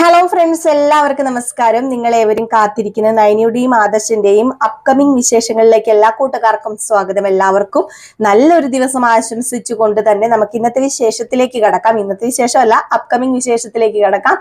Hello friends എല്ലാവർക്കും നമസ്കാരം. നിങ്ങൾ ഏവരും കാത്തിരിക്കുന്ന നൈനിയുടെയും ആദർശിന്റെയും അപ്കമിംഗ് വിശേഷങ്ങളിലേക്ക് എല്ലാ കൂട്ടുകാർക്കും സ്വാഗതം എല്ലാവർക്കും. നല്ലൊരു ദിവസം ആശംസിച്ചുകൊണ്ട് തന്നെ നമുക്ക് ഇന്നത്തെ വിശേഷത്തിലേക്ക് കടക്കാം. ഇന്നത്തെ വിശേഷമല്ല അപ്കമിംഗ് വിശേഷത്തിലേക്ക് കടക്കാം.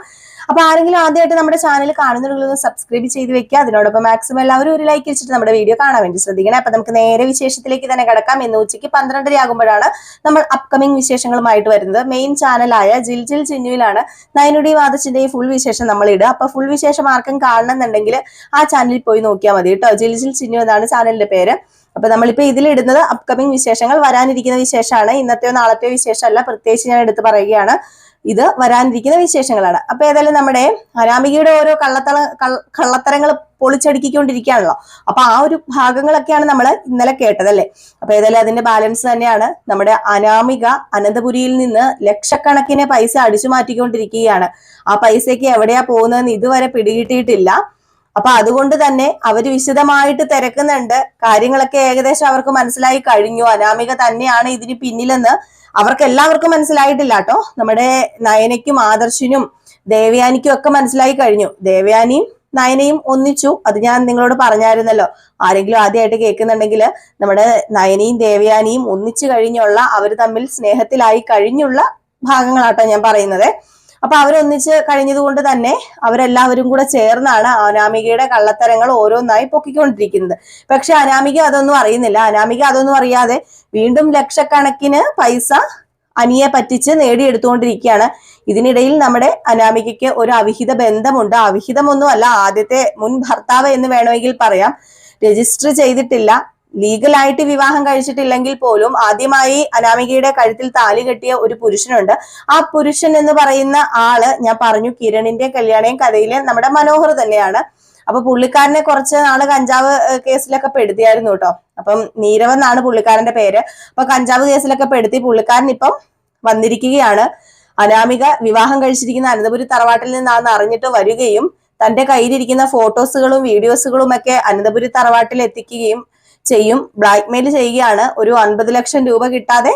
അപ്പൊ ആരെങ്കിലും ആദ്യമായിട്ട് നമ്മുടെ ചാനൽ കാണുന്നുണ്ടെങ്കിൽ സബ്സ്ക്രൈബ് ചെയ്ത് വെക്കുക. അതിനോടൊപ്പം മാക്സിമം എല്ലാവരും ഒരു ലൈക്ക് വെച്ചിട്ട് നമ്മുടെ വീഡിയോ കാണാൻ വേണ്ടി ശ്രദ്ധിക്കണം. അപ്പൊ നമുക്ക് നേരെ വിശേഷത്തിലേക്ക് തന്നെ കടക്കാം. എന്ന് ഉച്ചയ്ക്ക് പന്ത്രണ്ടര ആകുമ്പോഴാണ് നമ്മൾ അപ്കമിംഗ് വിശേഷങ്ങളുമായിട്ട് വരുന്നത്. മെയിൻ ചാനലായ ജിൽ ജിൽ ചിന്നുവിലാണ്. നയനുടി വാദത്തിന്റെ ഫുൾ വിശേഷം നമ്മൾ ഇടുക അപ്പൊ ഫുൾ വിശേഷം ആർക്കും കാണണമെന്നുണ്ടെങ്കിൽ ആ ചാനലിൽ പോയി നോക്കിയാൽ മതി കേട്ടോ. ജിൽ ജിൽ ചിന്നു എന്നാണ് ചാനലിന്റെ പേര്. അപ്പൊ നമ്മളിപ്പോ ഇതിലിടുന്നത് അപ്കമിംഗ് വിശേഷങ്ങൾ വരാനിരിക്കുന്ന വിശേഷമാണ്. ഇന്നത്തെയോ നാളത്തെയോ വിശേഷമല്ല. പ്രത്യേകിച്ച് ഞാൻ എടുത്ത് പറയുകയാണ്. ഇത് വരാനിരിക്കുന്ന വിശേഷങ്ങളാണ്. അപ്പൊ ഏതായാലും നമ്മുടെ അനാമികയുടെ ഓരോ കള്ളത്തള കള്ള- കള്ളത്തരങ്ങൾ പൊളിച്ചടുക്കിക്കൊണ്ടിരിക്കുകയാണല്ലോ. അപ്പൊ ആ ഒരു ഭാഗങ്ങളൊക്കെയാണ് നമ്മൾ ഇന്നലെ കേട്ടത് അല്ലേ അപ്പൊ ഏതായാലും അതിന്റെ ബാലൻസ് തന്നെയാണ് നമ്മുടെ അനാമിക അനന്തപുരിയിൽ നിന്ന് ലക്ഷക്കണക്കിന് പൈസ അടിച്ചു മാറ്റിക്കൊണ്ടിരിക്കുകയാണ്. ആ പൈസയ്ക്ക് എവിടെയാ പോകുന്നതെന്ന് ഇതുവരെ പിടികിട്ടിയിട്ടില്ല. അപ്പൊ അതുകൊണ്ട് തന്നെ അവർ വിശദമായിട്ട് തിരക്കുന്നുണ്ട്. കാര്യങ്ങളൊക്കെ ഏകദേശം അവർക്ക് മനസ്സിലായി കഴിഞ്ഞു. അനാമിക തന്നെയാണ് ഇതിന് പിന്നിലെന്ന് അവർക്ക് എല്ലാവർക്കും മനസ്സിലായിട്ടില്ല കേട്ടോ നമ്മുടെ നയനയ്ക്കും ആദർശിനും ദേവയാനിക്കും ഒക്കെ മനസ്സിലായി കഴിഞ്ഞു. ദേവയാനിയും നയനയും ഒന്നിച്ചു. അത് ഞാൻ നിങ്ങളോട് പറഞ്ഞായിരുന്നല്ലോ. ആരെങ്കിലും ആദ്യമായിട്ട് കേൾക്കുന്നുണ്ടെങ്കിൽ നമ്മുടെ നയനയും ദേവയാനിയും ഒന്നിച്ചു കഴിഞ്ഞുള്ള അവർ തമ്മിൽ സ്നേഹത്തിലായി കഴിഞ്ഞുള്ള ഭാഗങ്ങളാട്ടോ ഞാൻ പറയുന്നത്. അപ്പൊ അവരൊന്നിച്ച് കഴിഞ്ഞതുകൊണ്ട് തന്നെ അവരെല്ലാവരും കൂടെ ചേർന്നാണ് അനാമികയുടെ കള്ളത്തരങ്ങൾ ഓരോന്നായി പൊക്കിക്കൊണ്ടിരിക്കുന്നത്. പക്ഷെ അനാമിക അതൊന്നും അറിയുന്നില്ല. അനാമിക അതൊന്നും അറിയാതെ വീണ്ടും ലക്ഷക്കണക്കിന് പൈസ അനിയെ പറ്റിച്ച് നേടിയെടുത്തുകൊണ്ടിരിക്കുകയാണ്. ഇതിനിടയിൽ നമ്മുടെ അനാമികയ്ക്ക് ഒരു അവിഹിത ബന്ധമുണ്ട്. അവിഹിതമൊന്നുമല്ല ആദ്യത്തെ മുൻ ഭർത്താവ് എന്ന് വേണമെങ്കിൽ പറയാം. രജിസ്റ്റർ ചെയ്തിട്ടില്ല. ലീഗലായിട്ട് വിവാഹം കഴിച്ചിട്ടില്ലെങ്കിൽ പോലും ആദ്യമായി അനാമികയുടെ കഴുത്തിൽ താലി കെട്ടിയ ഒരു പുരുഷനുണ്ട്. ആ പുരുഷൻ എന്ന് പറയുന്ന ആൾ ഞാൻ പറഞ്ഞു കിരണിന്റെ കല്യാണയും കഥയിലെ നമ്മുടെ മനോഹർ തന്നെയാണ്. അപ്പൊ പുള്ളിക്കാരനെ കുറച്ച് നാൾ കഞ്ചാവ് കേസിലൊക്കെ പെടുത്തിയായിരുന്നു കേട്ടോ. അപ്പം നീരവ് എന്നാണ് പുള്ളിക്കാരന്റെ പേര്. അപ്പൊ കഞ്ചാവ് കേസിലൊക്കെ പെടുത്തി പുള്ളിക്കാരൻ ഇപ്പം വന്നിരിക്കുകയാണ്. അനാമിക വിവാഹം കഴിച്ചിരിക്കുന്ന അനന്തപുരി തറവാട്ടിൽ നിന്നാണെന്ന് അറിഞ്ഞിട്ട് വരികയും തന്റെ കയ്യിലിരിക്കുന്ന ഫോട്ടോസുകളും വീഡിയോസുകളും ഒക്കെ അനന്തപുരി തറവാട്ടിൽ എത്തിക്കുകയും ചെയ്യും ബ്ലാക്ക് മെയിൽ ചെയ്യുകയാണ്. ഒരു അൻപത് ലക്ഷം രൂപ കിട്ടാതെ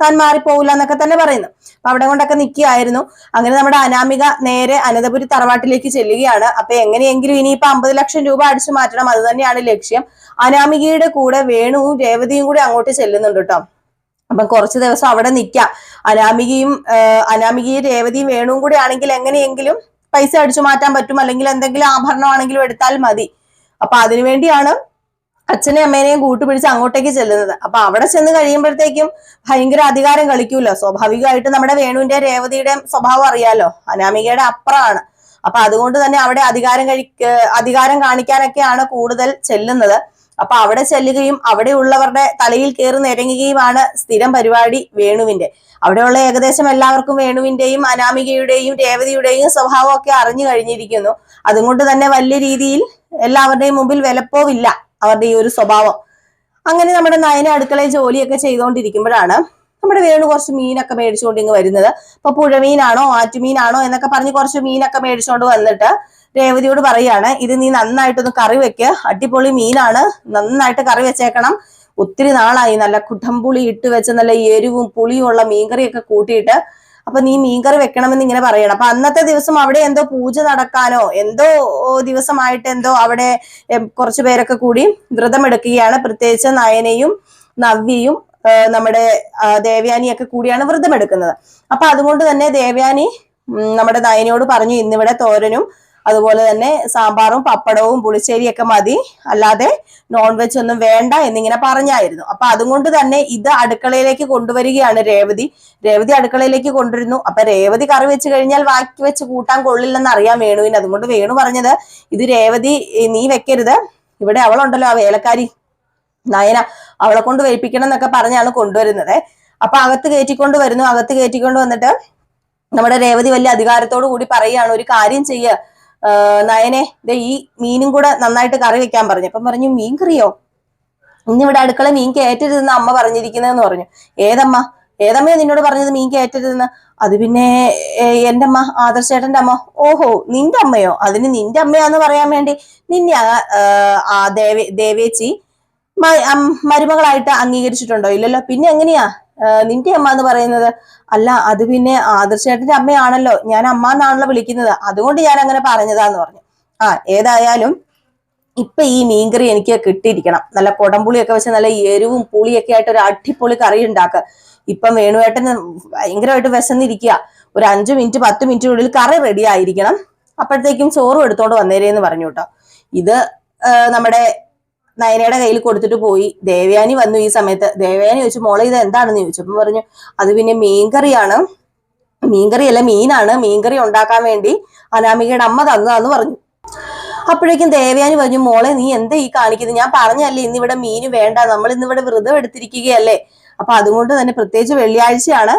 താൻ മാറിപ്പോകില്ല എന്നൊക്കെ തന്നെ പറയുന്നു. അപ്പൊ അവിടെ കൊണ്ടൊക്കെ നിൽക്കുകയായിരുന്നു. അങ്ങനെ നമ്മുടെ അനാമിക നേരെ അനന്തപുരി തറവാട്ടിലേക്ക് ചെല്ലുകയാണ്. അപ്പൊ എങ്ങനെയെങ്കിലും ഇനിയിപ്പോ അമ്പത് ലക്ഷം രൂപ അടിച്ചു മാറ്റണം. അത് തന്നെയാണ് ലക്ഷ്യം. അനാമികയുടെ കൂടെ വേണുവും രേവതിയും കൂടി അങ്ങോട്ട് ചെല്ലുന്നുണ്ട് കേട്ടോ. അപ്പൊ കുറച്ച് ദിവസം അവിടെ നിൽക്കാം. അനാമികയും അനാമികയും രേവതിയും വേണുവും കൂടി ആണെങ്കിൽ എങ്ങനെയെങ്കിലും പൈസ അടിച്ചു മാറ്റാൻ പറ്റും. അല്ലെങ്കിൽ എന്തെങ്കിലും ആഭരണമാണെങ്കിലും എടുത്താൽ മതി. അപ്പൊ അതിനുവേണ്ടിയാണ് അച്ഛനെയും അമ്മേനെയും കൂട്ടുപിടിച്ച് അങ്ങോട്ടേക്ക് ചെല്ലുന്നത്. അപ്പൊ അവിടെ ചെന്ന് കഴിയുമ്പോഴത്തേക്കും ഭയങ്കര അധികാരം കളിക്കൂല്ലോ സ്വാഭാവികമായിട്ട് നമ്മുടെ വേണുവിന്റെ രേവതിയുടെ സ്വഭാവം അറിയാലോ? അനാമികയുടെ അപ്പുറമാണ്. അപ്പൊ അതുകൊണ്ട് തന്നെ അവിടെ അധികാരം കഴി അധികാരം കാണിക്കാനൊക്കെയാണ് കൂടുതൽ ചെല്ലുന്നത്. അപ്പൊ അവിടെ ചെല്ലുകയും അവിടെയുള്ളവരുടെ തലയിൽ കയറി നിരങ്ങുകയുമാണ് സ്ഥിരം പരിപാടി വേണുവിന്റെ. അവിടെയുള്ള ഏകദേശം എല്ലാവർക്കും വേണുവിന്റെയും അനാമികയുടെയും രേവതിയുടെയും സ്വഭാവമൊക്കെ അറിഞ്ഞു കഴിഞ്ഞിരിക്കുന്നു. അതുകൊണ്ട് തന്നെ വലിയ രീതിയിൽ എല്ലാവരുടെയും മുമ്പിൽ വിലപ്പോവില്ല. അവരുടെ ഈ ഒരു സ്വഭാവം. അങ്ങനെ നമ്മുടെ നയന അടുക്കളയിൽ ജോലിയൊക്കെ ചെയ്തുകൊണ്ടിരിക്കുമ്പോഴാണ് നമ്മുടെ വേണു കുറച്ച് മീനൊക്കെ മേടിച്ചുകൊണ്ട് ഇങ്ങ് വരുന്നത്. അപ്പൊ പുഴമീനാണോ ആറ്റുമീനാണോ എന്നൊക്കെ പറഞ്ഞ് കുറച്ച് മീനൊക്കെ മേടിച്ചുകൊണ്ട് വന്നിട്ട് രേവതിയോട് പറയാണ് ഇത് നീ നന്നായിട്ടൊന്ന് കറി വെക്ക്. അടിപൊളി മീനാണ്. നന്നായിട്ട് കറി വെച്ചേക്കണം. ഒത്തിരി നാളായി. നല്ല കുട്ടമ്പുളി ഇട്ട് വെച്ച നല്ല എരിവും പുളിയും ഉള്ള മീൻകറിയൊക്കെ കൂട്ടിയിട്ട് അപ്പൊ നീ മീൻകറി വെക്കണമെന്ന് ഇങ്ങനെ പറയണം. അപ്പൊ അന്നത്തെ ദിവസം അവിടെ എന്തോ പൂജ നടക്കാനോ എന്തോ ദിവസമായിട്ട് എന്തോ അവിടെ കുറച്ചു പേരൊക്കെ കൂടി വ്രതമെടുക്കുകയാണ്. പ്രത്യേകിച്ച് നയനയും നവ്യയും നമ്മുടെ ദേവ്യാനിയൊക്കെ കൂടിയാണ് വ്രതമെടുക്കുന്നത്. അപ്പൊ അതുകൊണ്ട് തന്നെ ദേവയാനി നമ്മുടെ നയനയോട് പറഞ്ഞു ഇന്നിവിടെ തോരനും അതുപോലെ തന്നെ സാമ്പാറും പപ്പടവും പുളിശ്ശേരിയൊക്കെ മതി. അല്ലാതെ നോൺ വെജ് ഒന്നും വേണ്ട എന്നിങ്ങനെ പറഞ്ഞായിരുന്നു. അപ്പൊ അതുകൊണ്ട് തന്നെ ഇത് അടുക്കളയിലേക്ക് കൊണ്ടുവരികയാണ് രേവതി. രേവതി അടുക്കളയിലേക്ക് കൊണ്ടുവരുന്നു. അപ്പൊ രേവതി കറി വെച്ച് കഴിഞ്ഞാൽ വാക്കി വെച്ച് കൂട്ടാൻ കൊള്ളില്ലെന്ന് അറിയാം വേണുവിന്. അതുകൊണ്ട് വേണു പറഞ്ഞത് ഇത് രേവതി നീ വെക്കരുത്. ഇവിടെ അവളുണ്ടല്ലോ ആ വേലക്കാരി. നയന അവളെ കൊണ്ട് വേൽപ്പിക്കണം എന്നൊക്കെ പറഞ്ഞാണ് കൊണ്ടുവരുന്നത്. അപ്പൊ അകത്ത് കയറ്റിക്കൊണ്ട് വരുന്നു. അകത്ത് കയറ്റിക്കൊണ്ട് വന്നിട്ട് നമ്മുടെ രേവതി വലിയ അധികാരത്തോടു കൂടി പറയുകയാണ് ഒരു കാര്യം ചെയ്യ. ആ, നയനെ ദേ ഈ മീനും കൂടെ നന്നായിട്ട് കറി വെക്കാൻ പറഞ്ഞു. അപ്പം പറഞ്ഞു മീൻ കറിയോ? ഇന്നിവിടെ അടുക്കള മീൻ കയറ്റരുതെന്ന് അമ്മ പറഞ്ഞിരിക്കുന്നതെന്ന് പറഞ്ഞു. ഏതമ്മ? ഏതമ്മയോ നിന്നോട് പറഞ്ഞത് മീൻ കയറ്റരുതെന്ന് അത് പിന്നെ എന്റെ അമ്മ ആദർശേട്ടന്റെ അമ്മ. ഓഹോ നിന്റെ അമ്മയോ? അതിന് നിന്റെ അമ്മയാന്ന് പറയാൻ വേണ്ടി നിന്നെ ആ, ആ ദേവേ ദേവേച്ചി മരുമകളായിട്ട് അംഗീകരിച്ചിട്ടുണ്ടോ? ഇല്ലല്ലോ. പിന്നെ എങ്ങനെയാ? നിന്റെ അമ്മ എന്ന് പറയുന്നത്. അല്ല അത് പിന്നെ ആദർശേട്ടന്റെ അമ്മയാണല്ലോ. ഞാൻ അമ്മ എന്നാണല്ലോ വിളിക്കുന്നത്. അതുകൊണ്ട് ഞാൻ അങ്ങനെ പറഞ്ഞതാന്ന് പറഞ്ഞു. ആ ഏതായാലും ഇപ്പൊ ഈ മീൻകറി എനിക്ക് കിട്ടിയിരിക്കണം. നല്ല കൊടംപുളിയൊക്കെ വെച്ച് നല്ല എരിവും പുളിയൊക്കെ ആയിട്ട് ഒരു അടിപൊളി കറി ഉണ്ടാക്കുക ഇപ്പം വേണുവേട്ടന് ഭയങ്കരമായിട്ട് വിശന്നിരിക്കുക. ഒരു അഞ്ചു മിനിറ്റ് പത്ത് മിനിറ്റിനുള്ളിൽ കറി റെഡി ആയിരിക്കണം. അപ്പോഴത്തേക്കും ചോറും എടുത്തോണ്ട് വന്നേരേന്ന് പറഞ്ഞു കേട്ടോ. ഇത് നമ്മുടെ നയനയുടെ കയ്യിൽ കൊടുത്തിട്ട് പോയി. ദേവയാനി വന്നു ഈ സമയത്ത്. ദേവയാനി ചോദിച്ചു മോളെ ഇത് എന്താണെന്ന്? ചോദിച്ചു. പറഞ്ഞു അത് പിന്നെ മീൻകറിയാണ്. മീൻകറി അല്ല മീനാണ്. മീൻകറി ഉണ്ടാക്കാൻ വേണ്ടി അനാമികയുടെ അമ്മ തന്നതാന്ന് പറഞ്ഞു. അപ്പോഴേക്കും ദേവയാനി പറഞ്ഞു മോളെ നീ എന്താ ഈ കാണിക്കുന്നത് ഞാൻ പറഞ്ഞല്ലേ ഇന്നിവിടെ മീന് വേണ്ട. നമ്മൾ ഇന്നിവിടെ വ്രതം എടുത്തിരിക്കുകയല്ലേ. അപ്പൊ അതുകൊണ്ട് തന്നെ പ്രത്യേകിച്ച് വെള്ളിയാഴ്ചയാണ്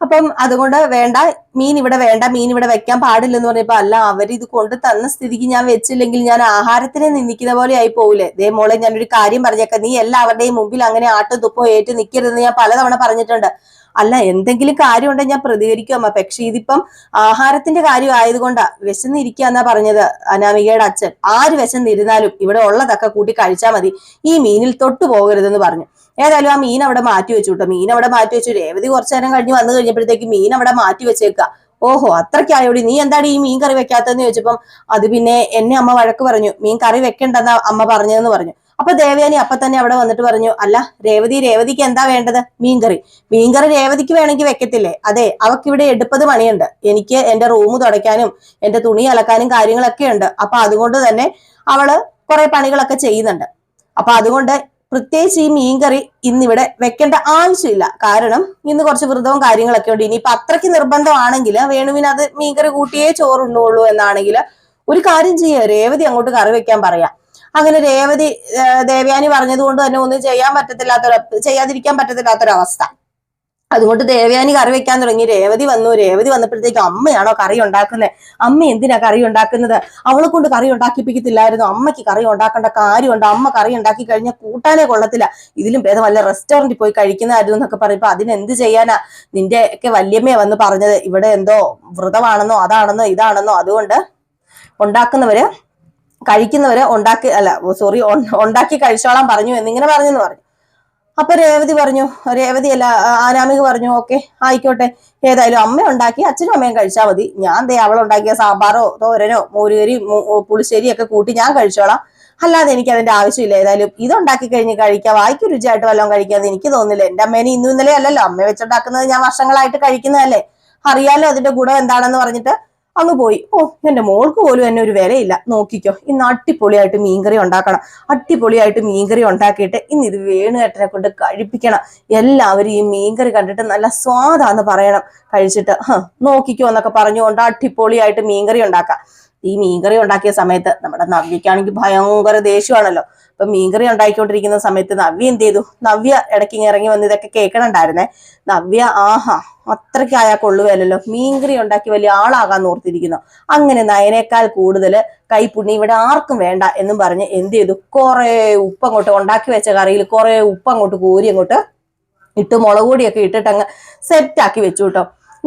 അപ്പം അതുകൊണ്ട് വേണ്ട മീൻ ഇവിടെ വേണ്ട മീൻ ഇവിടെ വെക്കാൻ പാടില്ലെന്ന് പറഞ്ഞപ്പോ അല്ല അവരിത് കൊണ്ട് തന്ന സ്ഥിതിക്ക് ഞാൻ വെച്ചില്ലെങ്കിൽ ഞാൻ ആഹാരത്തിനെ നിന്ദിക്കുന്ന പോലെ ആയി പോവില്ലേ ദേ മോളെ ഞാനൊരു കാര്യം പറഞ്ഞേക്കാം. നീ എല്ലാവരുടെയും മുമ്പിൽ അങ്ങനെ ആട്ടും തുപ്പോ ഏറ്റു നിൽക്കരുതെന്ന് ഞാൻ പലതവണ പറഞ്ഞിട്ടുണ്ട്. അല്ല എന്തെങ്കിലും കാര്യം കാര്യമുണ്ടെങ്കിൽ ഞാൻ പ്രതികരിക്കും അമ്മ. പക്ഷെ ഇതിപ്പം ആഹാരത്തിന്റെ കാര്യം ആയതുകൊണ്ടാ വിശന്നിരിക്കുക എന്നാ പറഞ്ഞത് അനാമികയുടെ അച്ഛൻ. ആര് വിശന്നിരുന്നാലും ഇവിടെ ഉള്ളതൊക്കെ കൂട്ടി കഴിച്ചാൽ മതി. ഈ മീനിൽ തൊട്ടു പോകരുതെന്ന് പറഞ്ഞു. ഏതായാലും ആ മീൻ അവിടെ മാറ്റി വെച്ചു കേട്ടോ. മീൻ അവിടെ മാറ്റി വെച്ചു. രേവതി കുറച്ചു നേരം കഴിഞ്ഞ് വന്നു കഴിഞ്ഞപ്പോഴത്തേക്ക് മീൻ അവിടെ മാറ്റി വെച്ചേക്ക. ഓഹോ അത്രയ്ക്കായോടി. നീ എന്താണ് ഈ മീൻ കറി വെക്കാത്തതെന്ന് ചോദിച്ചപ്പം അത് പിന്നെ എന്നെ അമ്മ വഴക്ക് പറഞ്ഞു. മീൻ കറി വെക്കണ്ടെന്ന അമ്മ പറഞ്ഞതെന്ന് പറഞ്ഞു. അപ്പൊ ദേവയാനി അപ്പൊ തന്നെ അവിടെ വന്നിട്ട് പറഞ്ഞു അല്ല രേവതി രേവതിക്ക് എന്താ വേണ്ടത്? മീൻകറി. മീൻകറി രേവതിക്ക് വേണമെങ്കിൽ വെക്കത്തില്ലേ? അതെ അവക്കിവിടെ എടുപ്പത് പണിയുണ്ട്. എനിക്ക് എന്റെ റൂം തുടയ്ക്കാനും എന്റെ തുണി അലക്കാനും കാര്യങ്ങളൊക്കെ ഉണ്ട്. അപ്പൊ അതുകൊണ്ട് തന്നെ അവൾ കുറെ പണികളൊക്കെ ചെയ്യുന്നുണ്ട്. അപ്പൊ അതുകൊണ്ട് പ്രത്യേകിച്ച് ഈ മീൻകറി ഇന്നിവിടെ വെക്കേണ്ട ആവശ്യമില്ല. കാരണം ഇന്ന് കുറച്ച് വ്രതവും കാര്യങ്ങളൊക്കെ ഉണ്ട്. ഇനിയിപ്പൊ അത്രയ്ക്ക് നിർബന്ധമാണെങ്കിൽ വേണുവിന് അത് മീൻകറി കൂട്ടിയേ ചോറുണ്ണുള്ളൂ എന്നാണെങ്കിൽ ഒരു കാര്യം ചെയ്യുക രേവതി അങ്ങോട്ട് കറി വെക്കാൻ പറയാം. അങ്ങനെ രേവതി ദേവ്യാനി ദേവയാനി പറഞ്ഞത് കൊണ്ട് തന്നെ ഒന്നും ചെയ്യാൻ പറ്റത്തില്ലാത്തൊരു ചെയ്യാതിരിക്കാൻ പറ്റത്തില്ലാത്തൊരവസ്ഥ അതുകൊണ്ട് ദേവയാനി കറി വെക്കാൻ തുടങ്ങി. രേവതി വന്നു. രേവതി വന്നപ്പോഴത്തേക്ക് അമ്മയാണോ കറി ഉണ്ടാക്കുന്നത് അമ്മ എന്തിനാ കറി ഉണ്ടാക്കുന്നത്? അവളെ കൊണ്ട് കറി ഉണ്ടാക്കിപ്പിക്കത്തില്ലായിരുന്നു. അമ്മയ്ക്ക് കറി ഉണ്ടാക്കേണ്ട കാര്യമുണ്ട്? അമ്മ കറി ഉണ്ടാക്കി കഴിഞ്ഞാൽ കൂട്ടാനേ കൊള്ളത്തില്ല. ഇതിലും ഭേദം വല്ല റെസ്റ്റോറന്റിൽ പോയി കഴിക്കുന്നതായിരുന്നു എന്നൊക്കെ പറയുമ്പോൾ അതിനെന്ത് ചെയ്യാനാ? നിന്റെ ഒക്കെ വല്യമ്മയെ വന്ന് പറഞ്ഞത്. ഇവിടെ എന്തോ വ്രതമാണെന്നോ അതാണെന്നോ ഇതാണെന്നോ. അതുകൊണ്ട് ഉണ്ടാക്കുന്നവര് കഴിക്കുന്നവര് ഉണ്ടാക്കി അല്ല സോറി ഉണ്ടാക്കി കഴിച്ചോളാൻ പറഞ്ഞു എന്നിങ്ങനെ പറഞ്ഞെന്ന് പറഞ്ഞു. അപ്പൊ രേവതി പറഞ്ഞു രേവതി അല്ല ആനാമിക പറഞ്ഞു ഓക്കെ ആയിക്കോട്ടെ ഏതായാലും അമ്മ ഉണ്ടാക്കി അച്ഛനും അമ്മയും കഴിച്ചാൽ മതി. ഞാൻ ദേ അവളുണ്ടാക്കിയ സാമ്പാറോ തോരനോ മോരുകരി പുളിശ്ശേരി ഒക്കെ കൂട്ടി ഞാൻ കഴിച്ചോളാം. അല്ലാതെ എനിക്ക് അതിന്റെ ആവശ്യമില്ല. ഏതായാലും ഇതുണ്ടാക്കി കഴിഞ്ഞ് കഴിക്കാം. വായിക്ക് രുചിയായിട്ട് വല്ലതും കഴിക്കാന്ന് എനിക്ക് തോന്നുന്നില്ല. എന്റെ അമ്മേനെ ഇന്നും ഇന്നലെ അല്ലല്ലോ. അമ്മ വെച്ചുണ്ടാക്കുന്നത് ഞാൻ വർഷങ്ങളായിട്ട് കഴിക്കുന്നതല്ലേ? അറിയാലോ അതിന്റെ ഗുണം എന്താണെന്ന് പറഞ്ഞിട്ട് അങ്ങ് പോയി. ഓ എന്റെ മോൾക്ക് പോലും എന്നെ ഒരു വിലയില്ല. നോക്കിക്കോ ഇന്ന് അടിപൊളിയായിട്ട് മീൻകറി ഉണ്ടാക്കണം. അടിപൊളിയായിട്ട് മീൻകറി ഉണ്ടാക്കിയിട്ട് ഇന്ന് ഇത് വേണുകേട്ടനെ കൊണ്ട് കഴിപ്പിക്കണം. എല്ലാവരും ഈ മീൻകറി കണ്ടിട്ട് നല്ല സ്വാദാന്ന് പറയണം. കഴിച്ചിട്ട് നോക്കിക്കോ എന്നൊക്കെ പറഞ്ഞുകൊണ്ട് അടിപൊളിയായിട്ട് മീൻകറി ഉണ്ടാക്കാം. ഈ മീൻകറി ഉണ്ടാക്കിയ സമയത്ത് നമ്മുടെ നവ്യക്കാണെങ്കിൽ ഭയങ്കര ദേഷ്യമാണല്ലോ. അപ്പൊ മീൻകറി ഉണ്ടാക്കിക്കൊണ്ടിരിക്കുന്ന സമയത്ത് നവ്യ എന്ത് ചെയ്തു? നവ്യ ഇടയ്ക്ക് ഇറങ്ങി വന്ന് ഇതൊക്കെ കേൾക്കണുണ്ടായിരുന്നേ. നവ്യ ആഹാ അത്രയ്ക്ക് അത്രയ്ക്കായാ കൊള്ളുകയല്ലോ മീൻകറി ഉണ്ടാക്കി വലിയ ആളാകാൻ ഓർത്തിരിക്കുന്നു. അങ്ങനെ നയനേക്കാൾ കൂടുതൽ കൈപ്പുണ്ണി ഇവിടെ ആർക്കും വേണ്ട എന്നും പറഞ്ഞ് എന്ത് ചെയ്തു? കുറെ ഉപ്പ് അങ്ങോട്ട് ഉണ്ടാക്കി വെച്ച കറിയിൽ കുറെ ഉപ്പ് അങ്ങോട്ട് കോരി അങ്ങോട്ട് ഇട്ട് മുളക് പൊടിയൊക്കെ ഇട്ടിട്ട് അങ്ങ് സെറ്റ് ആക്കി വെച്ചു കേട്ടോ.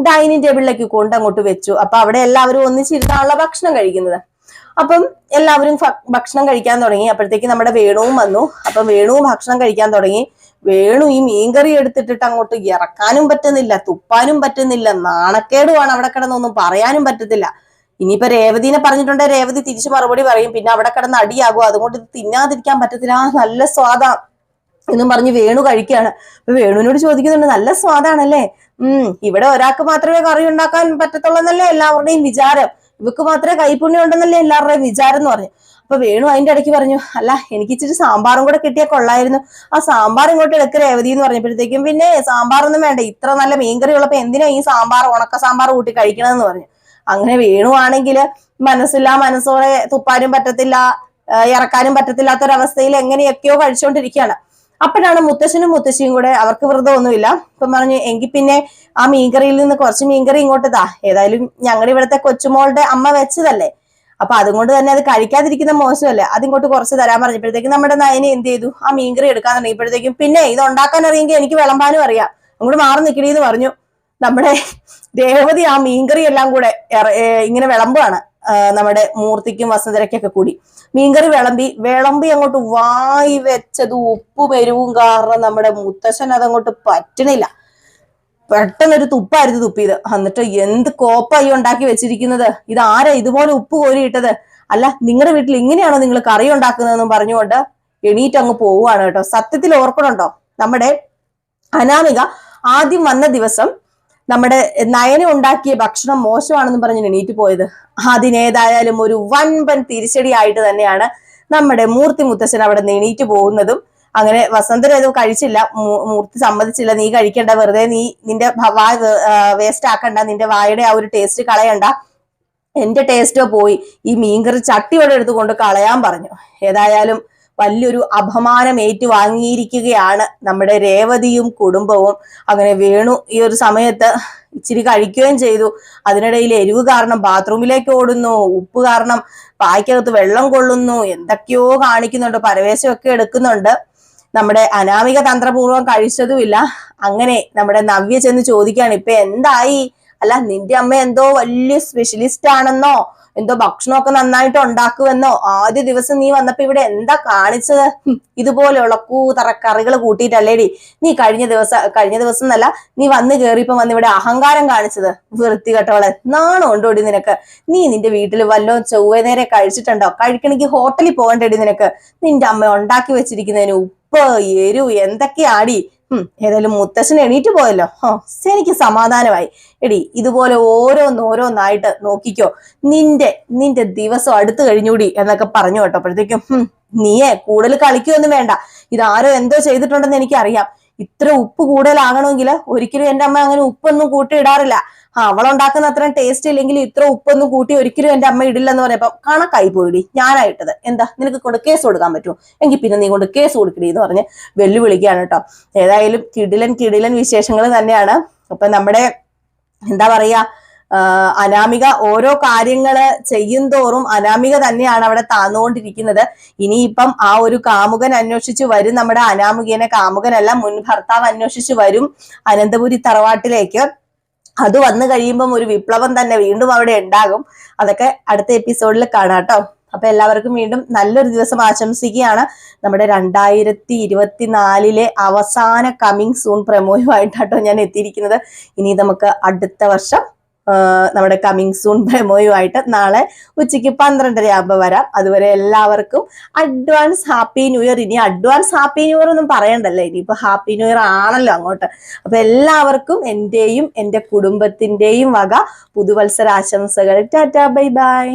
ഡൈനിങ് ടേബിളിലേക്ക് കൊണ്ട് അങ്ങോട്ട് വെച്ചു. അപ്പൊ അവിടെ എല്ലാവരും ഒന്നിച്ചിരുന്നാണല്ലോ ഭക്ഷണം കഴിക്കുന്നത്. അപ്പം എല്ലാവരും ഭക്ഷണം കഴിക്കാൻ തുടങ്ങി. അപ്പോഴത്തേക്ക് നമ്മുടെ വേണുവും വന്നു. അപ്പം വേണുവും ഭക്ഷണം കഴിക്കാൻ തുടങ്ങി. വേണു ഈ മീൻകറി എടുത്തിട്ടിട്ട് അങ്ങോട്ട് ഇറക്കാനും പറ്റുന്നില്ല തുപ്പാനും പറ്റുന്നില്ല നാണക്കേടുമാണ് അവിടെ കിടന്നൊന്നും പറയാനും പറ്റത്തില്ല. ഇനിയിപ്പോ രേവതിനെ പറഞ്ഞിട്ടുണ്ടെ രേവതി തിരിച്ചു മറുപടി പറയും. പിന്നെ അവിടെ കിടന്ന് അടിയാകും. അതുകൊണ്ട് ഇത് തിന്നാതിരിക്കാൻ പറ്റത്തില്ല. ആ നല്ല സ്വാദാ എന്നും പറഞ്ഞ് വേണു കഴിക്കുകയാണ്. അപ്പൊ വേണുവിനോട് ചോദിക്കുന്നുണ്ട് നല്ല സ്വാദാണല്ലേ? ഉം ഇവിടെ ഒരാൾക്ക് മാത്രമേ കറി ഉണ്ടാക്കാൻ പറ്റത്തുള്ളൂ എന്നല്ലേ എല്ലാവരുടെയും വിചാരം. ഇവക്ക് മാത്രമേ കൈപുണ്യം ഉണ്ടെന്നല്ലേ എല്ലാവരുടെയും വിചാരം എന്ന് പറഞ്ഞു. അപ്പൊ വേണു അതിന്റെ ഇടയ്ക്ക് പറഞ്ഞു അല്ല എനിക്ക് ഇച്ചിരി സാമ്പാറും കൂടെ കിട്ടിയാൽ കൊള്ളായിരുന്നു. ആ സാമ്പാർ ഇങ്ങോട്ട് എടുക്ക രേവതി എന്ന് പറഞ്ഞപ്പോഴത്തേക്കും പിന്നെ സാമ്പാറൊന്നും വേണ്ട ഇത്ര നല്ല മീൻകറി ഉള്ളപ്പോ എന്തിനാ ഈ സാമ്പാർ ഉണക്ക സാമ്പാർ കൂട്ടി കഴിക്കണമെന്ന് പറഞ്ഞു. അങ്ങനെ വേണുവാണെങ്കിൽ മനസ്സില്ല മനസ്സോടെ തുപ്പാനും പറ്റത്തില്ല ഇറക്കാനും പറ്റത്തില്ലാത്തൊരവസ്ഥയിൽ എങ്ങനെയൊക്കെയോ കഴിച്ചുകൊണ്ടിരിക്കുകയാണ് അപ്പോഴാണ് മുത്തശ്ശനും മുത്തശ്ശിയും കൂടെ അവർക്ക് വ്രതമൊന്നുമില്ല ഇപ്പം പറഞ്ഞു എങ്കിൽ പിന്നെ ആ മീൻകറിയിൽ നിന്ന് കുറച്ച് മീൻകറി ഇങ്ങോട്ട് താ. ഏതായാലും ഞങ്ങളുടെ ഇവിടുത്തെ കൊച്ചുമോളുടെ അമ്മ വെച്ചതല്ലേ. അപ്പൊ അതുകൊണ്ട് തന്നെ അത് കഴിക്കാതിരിക്കുന്ന മോശമല്ലേ. അതിങ്ങോട്ട് കുറച്ച് തരാൻ പറഞ്ഞപ്പോഴത്തേക്കും നമ്മുടെ നയനെ എന്ത് ചെയ്തു? ആ മീൻകറി എടുക്കാൻ തുടങ്ങിയപ്പോഴത്തേക്കും പിന്നെ ഇത് ഉണ്ടാക്കാൻ അറിയെങ്കിൽ എനിക്ക് വിളമ്പാനും അറിയാം. അങ്ങോട്ട് മാറി നിൽക്കണേന്ന് പറഞ്ഞു. നമ്മുടെ രേവതി ആ മീൻകറി എല്ലാം കൂടെ ഇങ്ങനെ വിളമ്പാണ് നമ്മുടെ മൂർത്തിക്കും വസുന്ധരയ്ക്കൊക്കെ കൂടി. മീൻകറി വിളമ്പി വിളമ്പി അങ്ങോട്ട് വായി വെച്ചത് ഉപ്പും എരിവും കാരണം നമ്മുടെ മുത്തശ്ശൻ അതങ്ങോട്ട് പറ്റണില്ല. പെട്ടെന്നൊരു തുപ്പായിരുന്നു തുപ്പിയത്. എന്നിട്ട് എന്ത് കോപ്പായി ഉണ്ടാക്കി വെച്ചിരിക്കുന്നത്? ഇത് ആരാ ഇതുപോലെ ഉപ്പ് കോരിയിട്ടത്? അല്ല നിങ്ങളുടെ വീട്ടിൽ ഇങ്ങനെയാണോ നിങ്ങൾ കറി ഉണ്ടാക്കുന്നതെന്നും പറഞ്ഞുകൊണ്ട് എണീറ്റ് അങ്ങ് പോവുകയാണ് കേട്ടോ. സത്യത്തിൽ ഓർക്കണുണ്ടോ? നമ്മുടെ അനാമിക ആദ്യം വന്ന ദിവസം നമ്മുടെ നയന ഉണ്ടാക്കിയ ഭക്ഷണം മോശമാണെന്ന് പറഞ്ഞ് എണീറ്റ് പോയത്. അതിനേതായാലും ഒരു വൻപൻ തിരിച്ചടിയായിട്ട് തന്നെയാണ് നമ്മുടെ മൂർത്തി മുത്തശ്ശൻ അവിടെ നിന്ന് എണീറ്റ് പോകുന്നതും. അങ്ങനെ വസന്തര ഇത് കഴിച്ചില്ല. മൂർത്തി സമ്മതിച്ചില്ല. നീ കഴിക്കണ്ട വെറുതെ നീ നിന്റെ വായ വേസ്റ്റ് ആക്കണ്ട. നിന്റെ വായുടെ ആ ഒരു ടേസ്റ്റ് കളയണ്ട. എന്റെ ടേസ്റ്റോ പോയി. ഈ മീൻകറി ചട്ടിയോടെ എടുത്തുകൊണ്ട് കളയാൻ പറഞ്ഞു. ഏതായാലും വലിയൊരു അപമാനം ഏറ്റുവാങ്ങിയിരിക്കുകയാണ് നമ്മുടെ രേവതിയും കുടുംബവും. അങ്ങനെ വേണു ഈ ഒരു സമയത്ത് ഇച്ചിരി കഴിക്കുകയും ചെയ്തു. അതിനിടയിൽ എരിവ് കാരണം ബാത്റൂമിലേക്ക് ഓടുന്നു. ഉപ്പ് കാരണം പായ്ക്കകത്ത് വെള്ളം കൊള്ളുന്നു. എന്തൊക്കെയോ കാണിക്കുന്നുണ്ട്. പരവേശമൊക്കെ എടുക്കുന്നുണ്ട്. നമ്മുടെ അനാമിക തന്ത്രപൂർവം കഴിച്ചതുമില്ല. അങ്ങനെ നമ്മുടെ നവ്യ ചെന്ന് ചോദിക്കുകയാണ് ഇപ്പൊ എന്തായി? അല്ല നിന്റെ അമ്മ എന്തോ വലിയ സ്പെഷ്യലിസ്റ്റ് ആണെന്നോ എന്തോ ഭക്ഷണമൊക്കെ നന്നായിട്ട് ഉണ്ടാക്കുമെന്നോ ആദ്യ ദിവസം നീ വന്നപ്പോ ഇവിടെ എന്താ കാണിച്ചത്? ഇതുപോലെയുള്ള കൂതറ കറികൾ കൂട്ടിയിട്ടല്ലേടി? നീ കഴിഞ്ഞ ദിവസം കഴിഞ്ഞ ദിവസം എന്നല്ല നീ വന്ന് കയറിയപ്പോ വന്ന് ഇവിടെ അഹങ്കാരം കാണിച്ചത് വൃത്തികെട്ടവളെ. നാണം ഉണ്ടോടി നിനക്ക്? നീ നിന്റെ വീട്ടിൽ വല്ലോ ചൊവ്വ നേരെ കഴിച്ചിട്ടുണ്ടോ? കഴിക്കണമെങ്കിൽ ഹോട്ടലിൽ പോകണ്ടേടി നിനക്ക്. നിന്റെ അമ്മ ഉണ്ടാക്കി വെച്ചിരിക്കുന്നതിന് ഉപ്പ് എരു എന്തൊക്കെയാടി? ഉം ഏതായാലും മുത്തശ്ശൻ എണീറ്റ് പോയല്ലോ. ഹോ എനിക്ക് സമാധാനമായി. എടി ഇതുപോലെ ഓരോന്ന് ഓരോന്നായിട്ട് നോക്കിക്കോ. നിന്റെ നിന്റെ ദിവസം അടുത്തു കഴിഞ്ഞൂടി എന്നൊക്കെ പറഞ്ഞു കേട്ടോ അപ്പോഴത്തേക്കും നീയെ കൂടുതൽ കളിക്കുകയൊന്നും വേണ്ട. ഇതാരോ എന്തോ ചെയ്തിട്ടുണ്ടെന്ന് എനിക്കറിയാം. ഇത്ര ഉപ്പ് കൂടുതലാകണമെങ്കിൽ ഒരിക്കലും എന്റെ അമ്മ അങ്ങനെ ഉപ്പൊന്നും കൂട്ടി ഇടാറില്ല ആ അവളുണ്ടാക്കുന്ന അത്രയും ടേസ്റ്റ് ഇല്ലെങ്കിൽ ഇത്ര ഉപ്പൊന്നും കൂട്ടി ഒരിക്കലും എന്റെ അമ്മ ഇടില്ലെന്ന് പറഞ്ഞപ്പോ കണക്കായി പോയിടി ഞാനായിട്ടത്. എന്താ? നിനക്ക് കൊണ്ട് കേസ് കൊടുക്കാൻ പറ്റുമോ? എങ്കിൽ പിന്നെ നീ കൊണ്ട് കേസ് കൊടുക്കടി എന്ന് പറഞ്ഞ് വെല്ലുവിളിക്കുകയാണ് കേട്ടോ ഏതായാലും കിടിലൻ കിടിലൻ വിശേഷങ്ങൾ തന്നെയാണ്. അപ്പൊ നമ്മുടെ എന്താ പറയാ അനാമിക ഓരോ കാര്യങ്ങൾ ചെയ്യും തോറും അനാമിക തന്നെയാണ് അവിടെ താന്നുകൊണ്ടിരിക്കുന്നത്. ഇനിയിപ്പം ആ ഒരു കാമുകൻ അന്വേഷിച്ചു വരും. നമ്മുടെ അനാമികനെ കാമുകനല്ല മുൻ ഭർത്താവ് അന്വേഷിച്ചു വരും അനന്തപുരി തറവാട്ടിലേക്ക്. അത് വന്നു കഴിയുമ്പം ഒരു വിപ്ലവം തന്നെ വീണ്ടും അവിടെ ഉണ്ടാകും. അതൊക്കെ അടുത്ത എപ്പിസോഡിൽ കാണാം കേട്ടോ അപ്പൊ എല്ലാവർക്കും വീണ്ടും നല്ലൊരു ദിവസം ആശംസിക്കുകയാണ്. നമ്മുടെ രണ്ടായിരത്തി ഇരുപത്തിനാലിലെ അവസാന കമ്മിങ് സൂൺ പ്രമോയുമായിട്ടാട്ടോ ഞാൻ എത്തിയിരിക്കുന്നത്. ഇനി നമുക്ക് അടുത്ത വർഷം നമ്മുടെ കമ്മിങ് സൂൺ പ്രമോയുമായിട്ട് നാളെ ഉച്ചയ്ക്ക് പന്ത്രണ്ടര ആകുമ്പോൾ വരാം. അതുവരെ എല്ലാവർക്കും അഡ്വാൻസ് ഹാപ്പി ന്യൂ ഇയർ ഇനി അഡ്വാൻസ് ഹാപ്പി ന്യൂ ഇയർ ഒന്നും പറയണ്ടല്ലോ? ഇനിയിപ്പോൾ ഹാപ്പി ന്യൂ ഇയർ ആണല്ലോ അങ്ങോട്ട്. അപ്പം എല്ലാവർക്കും എന്റെയും എന്റെ കുടുംബത്തിന്റെയും വക പുതുവത്സര ആശംസകൾ ടാറ്റാ ബൈ ബൈ.